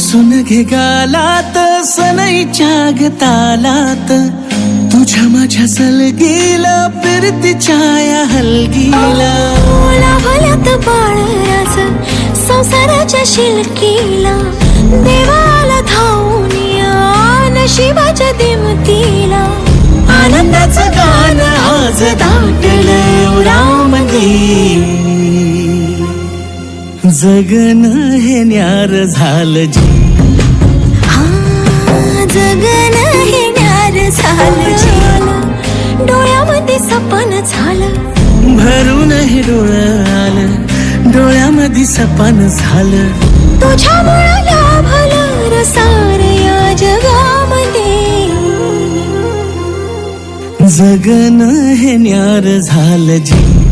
हसून घे गालात सनईच्या ग तालात तुझ्या माझ्या सलगीला फिरतीच्या या हलगीला. ओला भल्यात बाळराज संसाराच्या शिलकीला. देवाला धावून या नशिबाच्या दिमतीला. आनंदाचं गाणं आज दाटलं रामली जगन हे न्यार झालं जी. हा जगन हे न्यार झालं डोळ्यामध्ये सपन झालं. भरून हे डोळं आलं. डोळ्यामध्ये सपान झालं. तुझ्यामुळं लाभलं रसार या जगामध्ये. जगन हे न्यार झालं जी.